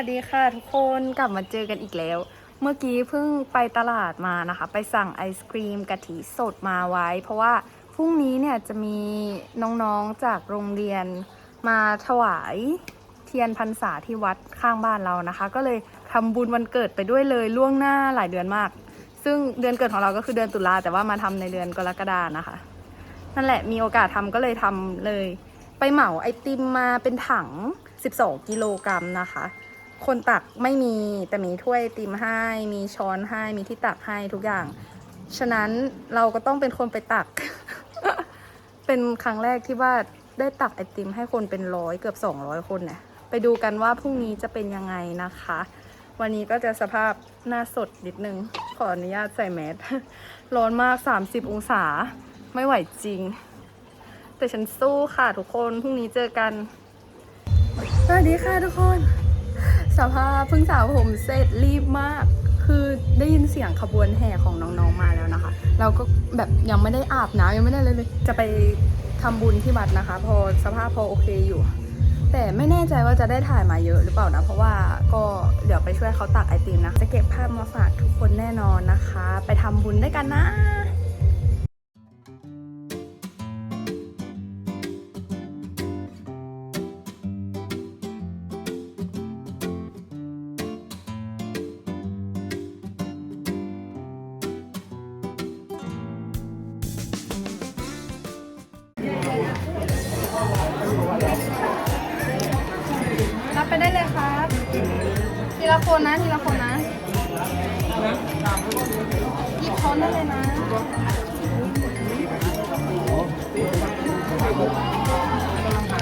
วัสดีค่ะทุกคนกลับมาเจอกันอีกแล้ว เมื่อกี้เพิ่งไปตลาดมานะคะ ไปสั่งไอศครีมกะทิสดมาไว้ เพราะว่าพรุ่งนี้เนี่ยจะมีน้องๆจากโรงเรียนมาถวายเทียนพรรษาที่วัดข้างบ้านเรานะคะ ก็เลยทำบุญวันเกิดไปด้วยเลยล่วงหน้าหลายเดือนมาก ซึ่งเดือนเกิดของเราก็คือเดือนตุลาแต่ว่ามาทำในเดือนกรกฎานะคะ นั่นแหละมีโอกาสทำก็เลยทำเลย ไปเหมาไอติมมาเป็นถัง 12 กิโลกรัมนะคะ คนตักไม่มีแต่มีถ้วยติมให้ มีช้อนให้มีที่ตักให้ทุกอย่าง ฉะนั้นเราก็ต้องเป็นคนไปตัก เป็นครั้งแรกที่ว่าได้ตักไอติมให้คนเป็นร้อยเกือบ 200 คนเนี่ยไปดูกันว่าพรุ่งนี้จะเป็นยังไงนะคะ วันนี้ก็จะสภาพหน้าสดนิดนึง ขออนุญาตใส่แมสร้อนมาก 30 องศา ไม่ไหวจริง แต่ฉันสู้ค่ะทุกคน พรุ่งนี้เจอกัน สวัสดีค่ะทุกคน สภาพเพิ่งสาวผมเสร็จรีบมาก คือได้ยินเสียงขบวนแห่ของน้องๆมาแล้วนะคะ เราก็แบบยังไม่ได้อาบน้ำยังไม่ได้เลยเลยจะไปทำบุญที่วัดนะคะ พอสภาพพอโอเคอยู่ แต่ไม่แน่ใจว่าจะได้ถ่ายมาเยอะหรือเปล่านะ เพราะว่าก็เดี๋ยวไปช่วยเขาตักไอติมนะ จะเก็บภาพมาฝากทุกคนแน่นอนนะคะ ไปทำบุญด้วยกันนะ ละคนนะ ทีละคนนะหยิบช้อนได้เลยนะ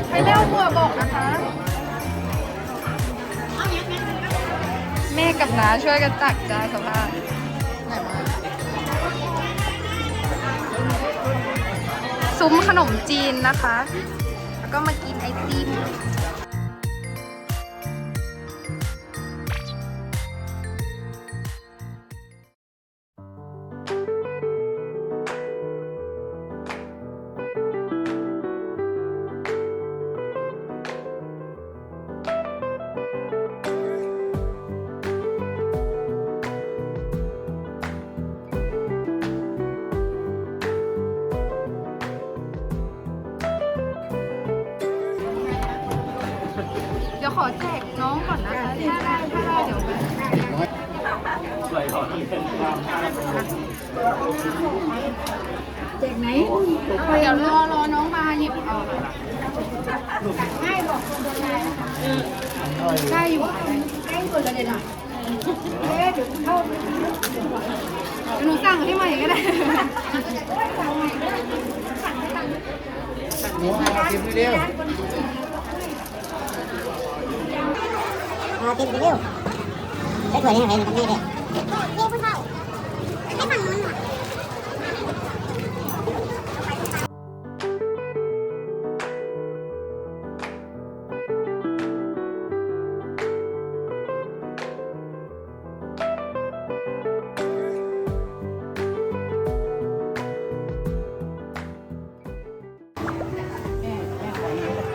ใครเล่าบัวบอกนะคะ แม่กับน้าช่วยกันตักจ้าสภาพไหนมาซุ้มขนมจีนนะคะ แล้วก็มากินไอติม ขอแจกน้องก่อนนะคะถ้าได้ถ้าได้เดี๋ยวไปแจกไหนเดี๋ยวรอรอน้องมาหยิบเอาง่ายบอกคนได้อยู่ใกล้สุดเลยนะเอ๊ะเดี๋ยวเข้าเดี๋ยวหนูสั่งให้ใหม่ก็ได้หนูเอากินเร็ว อากินไปเร็วใช้ถ้วยยังไงมันไม่ได้เรียกคุณพ่อให้ฟังมันหน่อย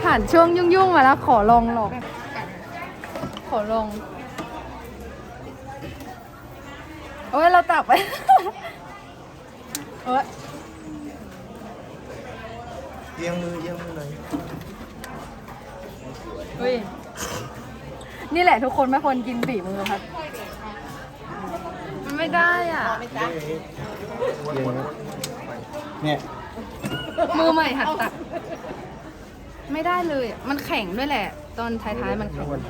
ผ่านช่วงยุ่งๆมาแล้วขอลองหรอก ขอลองโอ้ยเราตักไปเอ้ยเยียงมือเยียงมือหน่อยเฮ้ย นี่แหละทุกคนไม่ควรกินฝีมือครับ มันไม่ได้อะเยียงเนี่ยมือใหม่หัดตัก ไม่ได้เลยอะมันแข็งด้วยแหละ ตอนท้ายๆมันแข็ง ควรท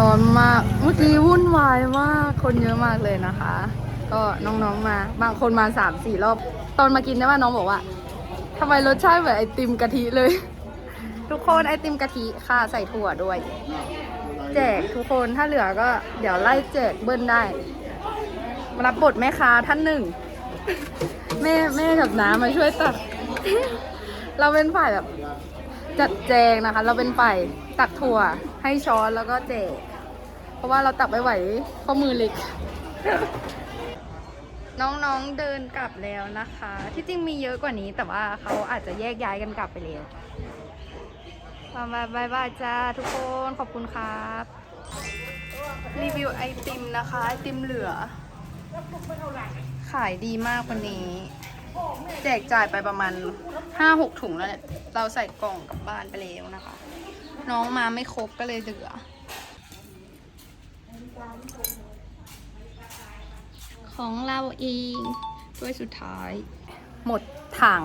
ร้อนมาก เมื่อกี้วุ่นวายมาก คนเยอะมากเลยนะคะ ก็น้องๆมา บางคนมาสามสี่รอบ ตอนมากินได้ว่าน้องบอกว่าทำไมรสชาติเหมือนไอติมกะทิเลย ทุกคนไอติมกะทิค่ะใส่ถั่วด้วย แจกทุกคนถ้าเหลือก็เดี๋ยวไล่แจกเบิ้ลได้มารับบทแม่ค้าท่านหนึ่ง แม่แม่กับน้ามาช่วยตักเราเป็นฝ่ายแบบ จัดแจงนะคะ เราเป็นฝ่ายตักถั่วให้ช้อนแล้วก็แจก เพราะว่าเราตักไม่ไหวข้อมือเล็ก น้องๆเดินกลับแล้วนะคะ ที่จริงมีเยอะกว่านี้แต่ว่าเขาอาจจะแยกย้ายกันกลับไปแล้วบายบายบายบายจ้าทุกคนขอบคุณครับ รีวิวไอติมนะคะ ไอติมเหลือ ขายดีมากวันนี้ แจกจ่ายไปประมาณ5-6ถุงแล้วเนี่ยเราใส่กล่องกลับบ้านไปแล้วนะคะ น้องมาไม่ครบก็เลยเหลือ ของเราเองด้วยสุดท้าย หมดถัง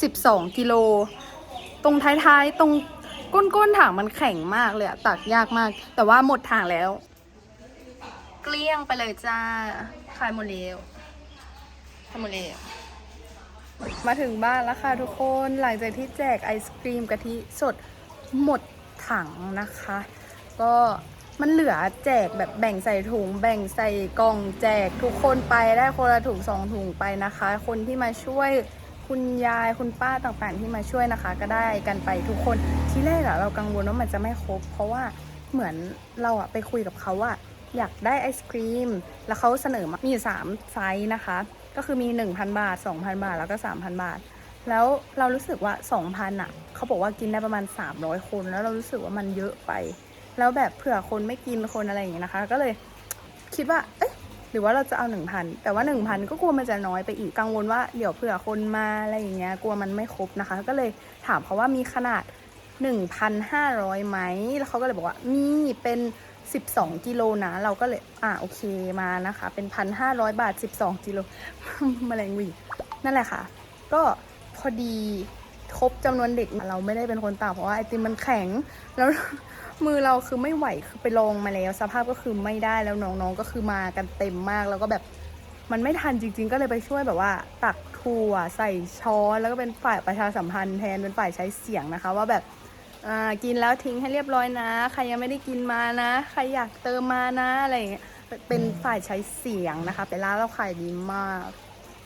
12 กิโล ตรงท้ายๆ ตรงก้นๆถังมันแข็งมากเลยอะตักยากมาก แต่ว่าหมดถังแล้ว เกลี้ยงไปเลยจ้า ขายหมดแล้วขายหมดแล้ว มาถึงบ้านแล้วค่ะทุกคนหลังจากที่แจกไอศครีมกะทิสดหมดถังนะคะ ก็มันเหลือแจกแบบแบ่งใส่ถุง แบ่งใส่กล่องแจกทุกคนไปได้คนละถุงสองถุงไปนะคะ คนที่มาช่วยคุณยายคุณป้าต่างๆ ที่มาช่วยนะคะ ก็ได้กันไปทุกคนที่แรกอะเรากังวลว่ามันจะไม่ครบ เพราะว่าเหมือนเราอะไปคุยกับเขาว่าอยากได้ไอศครีม แล้วเขาเสนอมามีอยู่สามไซส์นะคะ ก็คือมี 1,000 บาท 2,000 บาท แล้วก็ 3,000 บาท แล้วเรารู้สึกว่า 2,000อะ เขาบอกว่ากินได้ประมาณ 300 คน แล้วเรารู้สึกว่ามันเยอะไป แล้วแบบเผื่อคนไม่กินคนอะไรอย่างเงี้ยนะคะ ก็เลยคิดว่า เอ๊ะ หรือว่าเราจะเอา 1,000 แต่ว่า 1,000 ก็กลัวมันจะน้อยไปอีก กังวลว่าเดี๋ยวเผื่อคนมาอะไรอย่างเงี้ย กลัวมันไม่ครบนะคะ ก็เลยถามเขาว่ามีขนาด 1,500ไหมแล้วเขาก็เลยบอกว่ามีเป็น 12กิโลนะเราก็เลยอ่าโอเคมานะคะ เป็น 1,500 บาท 12กิโลมแมลงวีนั่นแหละค่ะ ก็พอดีครบจำนวนเด็กเราไม่ได้เป็นคนตากเพราะว่าไอติมมันแข็ง แล้วมือเราคือไม่ไหวคือไปลองมาแล้ว สภาพก็คือไม่ได้แล้วน้องๆก็คือมากันเต็มมากแล้วก็แบบมันไม่ทันจริง ๆ ก็เลยไปช่วยแบบว่า ตักถั่วใส่ช้อนแล้วก็เป็นฝ่ายประชาสัมพันธ์แทนเป็นฝ่ายใช้เสียงนะคะ ว่าแบบ อ่ากินแล้วทิ้งให้เรียบร้อยนะ ใครยังไม่ได้กินมานะ ใครอยากเติมมานะอะไรอย่างเงี้ยเป็นฝ่ายใช้เสียงนะคะแต่ร้านเราขายดีมาก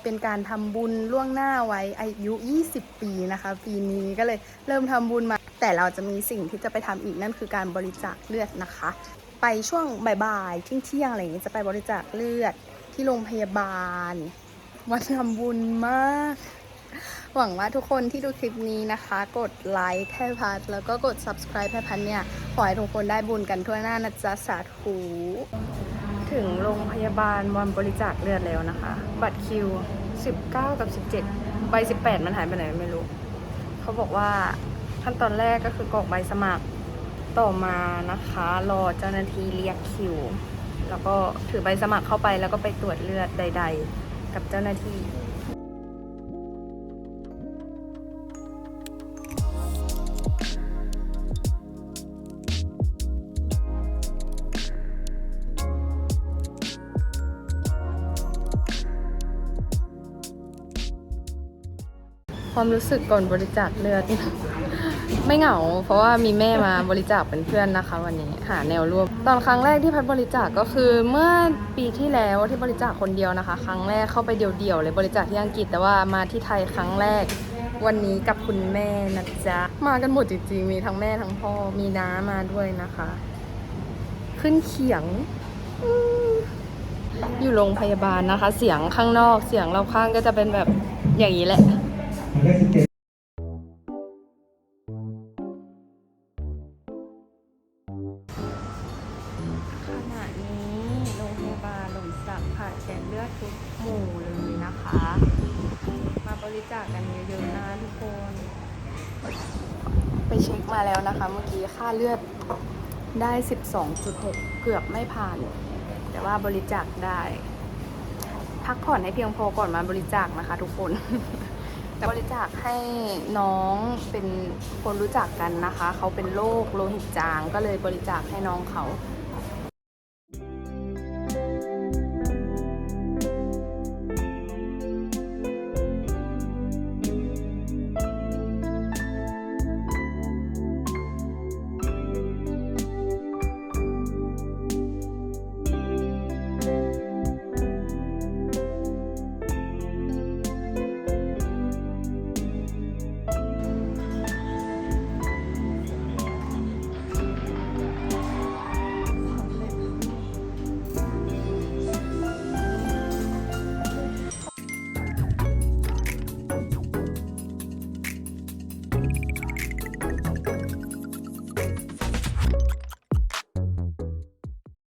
เป็นการทำบุญล่วงหน้าไว้อายุ 20 ปีนะคะ ปีนี้ก็เลยเริ่มทำบุญมา แต่เราจะมีสิ่งที่จะไปทำอีกนั่นคือการบริจาคเลือดนะคะ ไปช่วงบ่ายๆเที่ยงๆอะไรอย่างเงี้ยจะไปบริจาคเลือดที่โรงพยาบาลวันทำบุญมาก หวังว่าทุกคนที่ดูคลิปนี้นะคะ กดไลค์ให้พัดแล้วก็กด subscribe ให้พัดเนี่ย ขอให้ทุกคนได้บุญกันทั่วหน้านะจ๊ะสาธุถึงโรงพยาบาลวันบริจาคเลือดแล้วนะคะ บัตรคิว 19 กับ 17 ใบ 18 มันหายไปไหนไม่รู้ เขาบอกว่าขั้นตอนแรกก็คือกรอกใบสมัครต่อมานะคะ รอเจ้าหน้าที่เรียกคิว แล้วก็ถือใบสมัครเข้าไปแล้วก็ไปตรวจเลือดใด ๆ กับเจ้าหน้าที่ ความรู้สึกก่อนบริจาคเลือด ไม่เหงา เพราะว่ามีแม่มาบริจาคเป็นเพื่อนนะคะ วันนี้หาแนวร่วม ตอนครั้งแรกที่พัดบริจาคก็คือเมื่อปีที่แล้วที่บริจาคคนเดียวนะคะ ครั้งแรกเข้าไปเดี่ยวๆเลยบริจาคที่อังกฤษแต่ว่ามาที่ไทยครั้งแรก วันนี้กับคุณแม่นะจ๊ะมากันหมดจริงๆ มีทั้งแม่ทั้งพ่อมีน้ามาด้วยนะคะ ขึ้นเขียงอยู่โรงพยาบาลนะคะ เสียงข้างนอกเสียงรอบข้างก็จะเป็นแบบอย่างนี้แหละ ขณะนี้โรงพยาบาลหล่มสักผ่าแจกเลือดทุกหมู่เลยนะคะ มาบริจาคกันเยอะๆนะทุกคน ไปเช็คมาแล้วนะคะ เมื่อกี้ค่าเลือดได้ 12.6 เกือบไม่ผ่าน แต่ว่าบริจาคได้ พักผ่อนให้เพียงพอก่อนมาบริจาคนะคะทุกคนแต่บริจาคให้น้องเป็นคนรู้จักกันนะคะ เขาเป็นโรคโลหิตจางก็เลยบริจาคให้น้องเขา